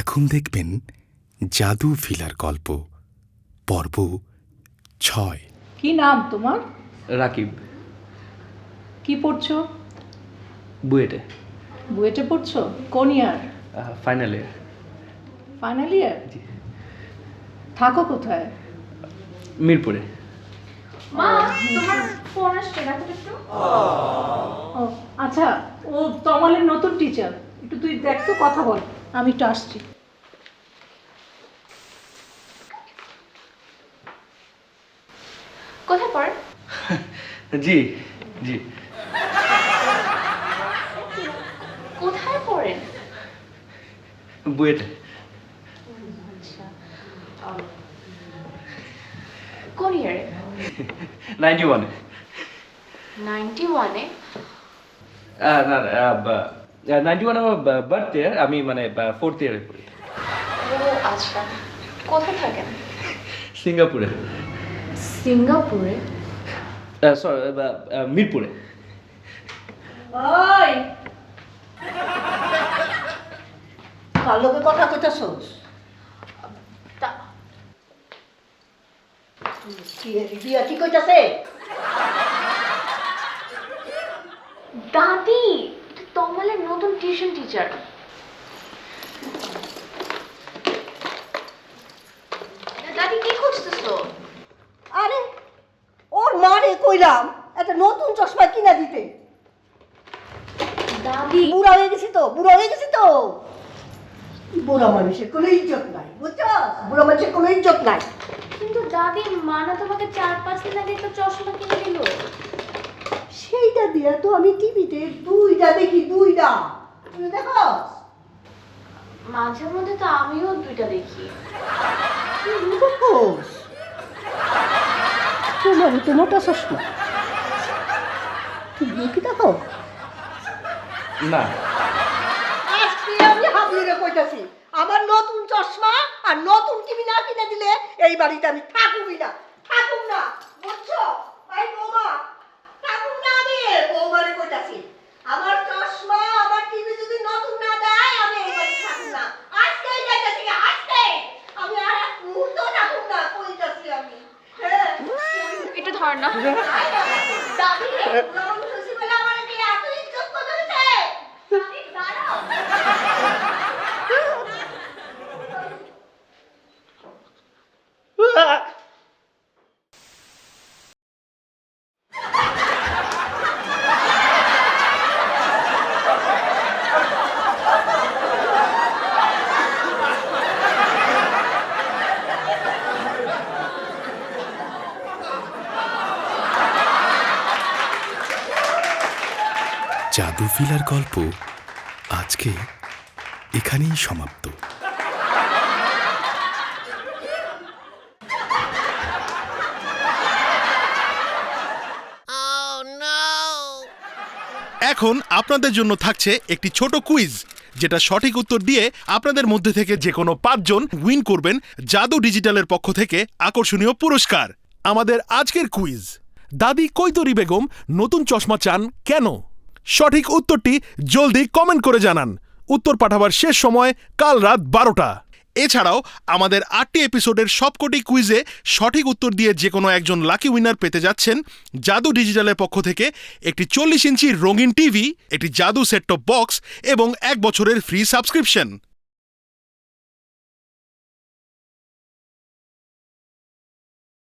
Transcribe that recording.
এখন দেখবেন জাদু ফিলার গল্প পর্ব ছয়। কি নাম তোমার? রাকিব। কি পড়ছো? বুয়েটে। বুয়েটে পড়ছো? কোন ইয়ার? Final year. Final year? থাকো কোথায়? মিরপুরে। মা তোমার ফোন আসছে দেখো একটু। ও আচ্ছা ও তমালের নতুন টিচার একটু তুই দেখ তো কথা বল। আমি একটু আসছি। কোথায় পড়েন? জি জি। কোথায় পড়েন? বুয়েটে। আচ্ছা কোন ইয়ারে নাইনটি ওয়ানে। নাইনটি ওয়ানে? না নাইনটি ওয়ান আমার বার্থ ইয়ার আমি মানে ফোর্থ ইয়ারে পড়ি ও আচ্ছা। কোথায় থাকেন? সিঙ্গাপুরে। সিঙ্গাপুরে? সরি মিরপুরে। ওই! কার লোকে কথা কইতাছস তা কি রে, কি কইতাছে দাদি এটা তমালের নতুন টিউশন টিচার দাদি কি খুঁজতেছো? আরে ওর মারে কইলাম একটা নতুন চশমা কিনা দিতে। দাদি। বুড়া হয়ে গেছি তো বুড়া হয়ে গেছি তো। বুড়া মানুষের কোনো ইজ্জত নাই বুঝছস বুড়া মানুষের কোনো ইজ্জত নাই। কিন্তু দাদি মানা তোমাকে চার পাঁচ দিন আগে তো চশমা কিনে দিল। সেইটা দিয়া তো আমি টিভিতে দুইটা দেখি দুইটা। তুই দেখো? মাঝে মধ্যে তো আমিও দুইটা দেখি। তুই তোমার তো মোটা চশমা তুই কি দেখো? না। আজকে আমি হাবলিরে কইতাছি আমার নতুন চশমা আর নতুন টিভি না কিনে দিলে এই বাড়িতে আমি থাকুবই না। থাকুম না বুঝছ? ভাই বৌমা থাকুম না আমি বৌমারে কইতাছি আমার চশমা আমার টিভি যদি নতুন না দেয় আমি এই বাড়ি থাকুম না আজকেই যাইতাছি আজকে আমি আর এক মুহূর্ত থাকুম না কইতাছি আমি হ্যাঁ না। দাদি পুরানো খুশি বলে আমার কি এত ইজ্জত করতে হচ্ছে দাদি দাঁড়াও জাদু ফিলার গল্প আজকে এখানেই সমাপ্ত। এখন আপনাদের জন্য থাকছে একটি ছোট কুইজ যেটা সঠিক উত্তর দিয়ে আপনাদের মধ্যে থেকে যে কোনো পাঁচজন উইন করবেন জাদু ডিজিটালের পক্ষ থেকে আকর্ষণীয় পুরস্কার। আমাদের আজকের কুইজ দাদি কৈতরি বেগম নতুন চশমা চান কেন? সঠিক উত্তরটি জলদি কমেন্ট করে জানান। উত্তর পাঠাবার শেষ সময় কাল রাত বারোটা। এছাড়াও, আমাদের আটটি এপিসোডের সবকটি কুইজে সঠিক উত্তর দিয়ে যে কোনো একজন লাকি উইনার পেতে যাচ্ছেন জাদু ডিজিটালের পক্ষ থেকে একটি চল্লিশ ইঞ্চি রঙিন টিভি, একটি জাদু সেট টপ বক্স এবং এক বছরের ফ্রি সাবস্ক্রিপশন